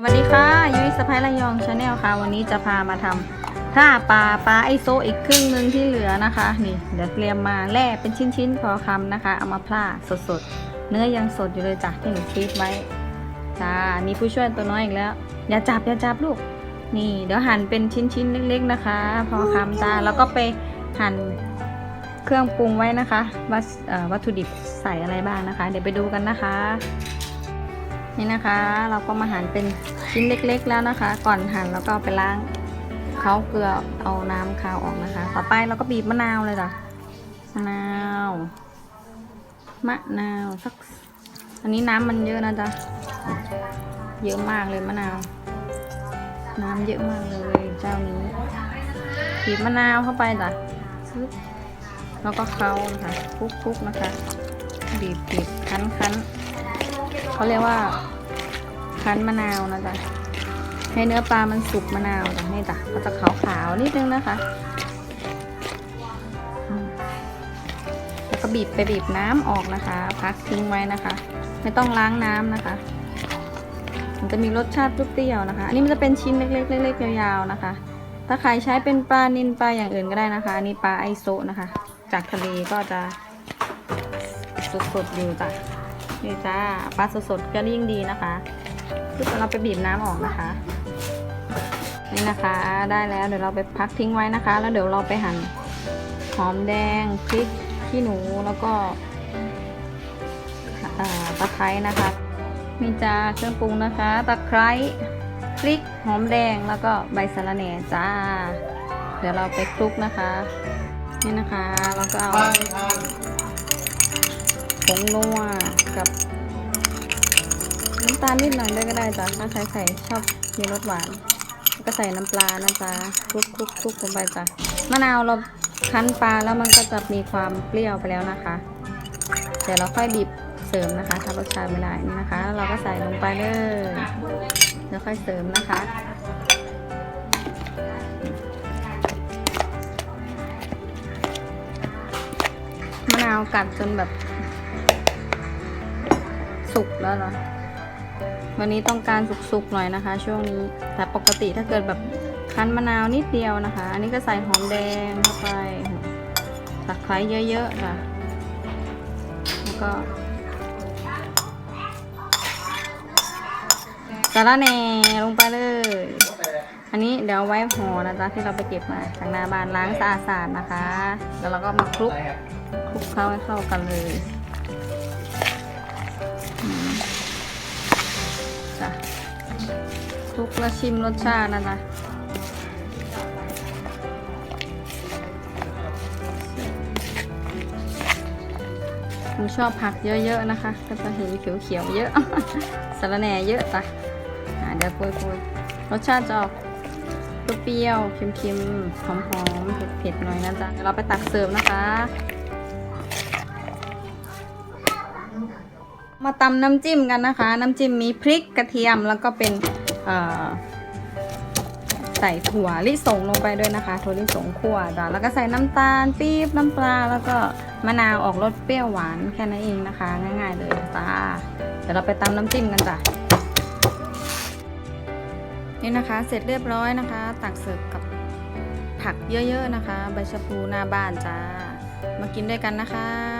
สวัสดีค่ะยุ้ยสะพ้ายระยองชาแนลค่ะ วันนี้จะพามาทำท่าปลาปลาไอโซอีกครึ่งหนึ่งที่เหลือนะคะ นี่เดี๋ยวเตรียมมาแล่เป็นชิ้นๆพอคำนะคะ เอามาพล่าสดๆ เนื้อยังสดอยู่เลยจ้ะที่หนูฟีดไว้จ้ามีผู้ช่วยตัวน้อยอีกแล้ว อย่าจับอย่าจับลูก นี่เดี๋ยวหั่นเป็นชิ้นๆเล็กๆนะคะ พอคำจ้าแล้วก็ไปหั่นเครื่องปรุงไว้นะคะว่าวัตถุดิบใส่อะไรบ้างนะคะ เดี๋ยวไปดูกันนะคะ นี่นะคะ เราก็มาหั่นเป็นชิ้นเล็กๆแล้วนะคะ ก่อนหั่นแล้วก็ไปล้างเขาเกลือเอาน้ำคาวออกนะคะ ต่อไปเราก็บีบมะนาวเลยจ้ะมะนาว มะนาวสักอันนี้น้ำมันเยอะนะจ๊ะเยอะมากเลยมะนาว น้ำเยอะมากเลยเจ้านี้บีบมะนาวเข้าไปจ้ะแล้วก็เคล้านะคะคลุกๆนะคะ บีบบีบคั้นคั้นเขาเรียกว่า คั้นมะนาวนะจ๊ะให้เนื้อปลามันสุกมะนาวจ้ะนี่จ้ะก็จะขาวๆนิดนึงนะคะแล้วก็บีบไปบีบน้ำออกนะคะ พักทิ้งไว้นะคะ ไม่ต้องล้างน้ำนะคะ มันจะมีรสชาติเปรี้ยวนะคะ อันนี้มันจะเป็นชิ้นเล็กๆเล็กๆยาวๆนะคะ ถ้าใครใช้เป็นปลานิลปลาอย่างอื่นก็ได้นะคะ อันนี้ปลาไอโซนะคะ จากทะเลก็จะสดๆอยู่จ้ะนี่จ้าปลาสดๆก็ยิ่งดีนะคะ เราไปบีบน้ำออกนะคะ นี่นะคะได้แล้วเดี๋ยวเราไปพักทิ้งไว้นะคะ แล้วเดี๋ยวเราไปหั่นหอมแดงพริกขี้หนูแล้วก็ตะไคร้นะคะมีจ้าเครื่องปรุงนะคะตะไคร้พริกหอมแดงแล้วก็ใบสะระแหน่จ้า เดี๋ยวเราไปคลุกนะคะ นี่นะคะเราก็เอาผงนัวกับำตาลนิดหน่อยด้วยก็ได้จ้ะถ้าใครใส่ชอบมีรสหวาน ก็ใส่น้ำปลานะจ๊ะคลุกคลุกคลุกลงไปจ้ะมะนาวเราคั้นปลาแล้วมันก็จะมีความเปรี้ยวไปแล้วนะคะ เดี๋ยวเราค่อยบีบเสริมนะคะถ้ารสชาติไม่ได้นี่นะคะแล้วเราก็ใส่ลงไปเลยแล้วค่อยเสริมนะคะมะนาวกัดจนแบบสุกแล้วเหรอ วันนี้ต้องการสุกๆหน่อยนะคะ ช่วงนี้แต่ปกติถ้าเกิดแบบคั้นมะนาวนิดเดียวนะคะ อันนี้ก็ใส่หอมแดงเข้าไปตะไคร้เยอะๆค่ะ แล้วก็สาระแหน่ลงไปเลย อันนี้เดี๋ยวไว้ห่อนะจ๊ะที่เราไปเก็บมาจากนาบ้านล้างสะอาดๆนะคะ แล้วเราก็มาคลุกคลุกเข้าให้เข้ากันเลย จ้ะคลุกแล้วชิมรสชาตินะจ๊ะผมชอบผักเยอะๆนะคะ ก็จะเห็นเขียวๆเยอะสารแหน่เยอะจ้ะอ่าเดี๋ยวคุยๆรสชาติจะออกเปรี้ยวๆเค็มๆหอมๆเผ็ดๆหน่อยนะจ๊ะเดี๋ยวเราไปตักเสิร์ฟนะคะ มาตำน้ำจิ้มกันนะคะ น้ำจิ้มมีพริกกระเทียมแล้วก็เป็นใส่ถั่วลิสงลงไปด้วยนะคะถั่วลิสงคั่วจ้ะแล้วก็ใส่น้ำตาลปี๊บน้ำปลาแล้วก็มะนาวออกรสเปรี้ยวหวานแค่นั้นเองนะคะ ง่าย ๆ เลยจ้าเดี๋ยวเราไปตำน้ำจิ้มกันจ้ะนี่นะคะ เสร็จเรียบร้อยนะคะ ตักเสิร์ฟกับผักเยอะ ๆ นะคะ ใบชะพูหน้าบ้านจ้ามากินด้วยกันนะคะ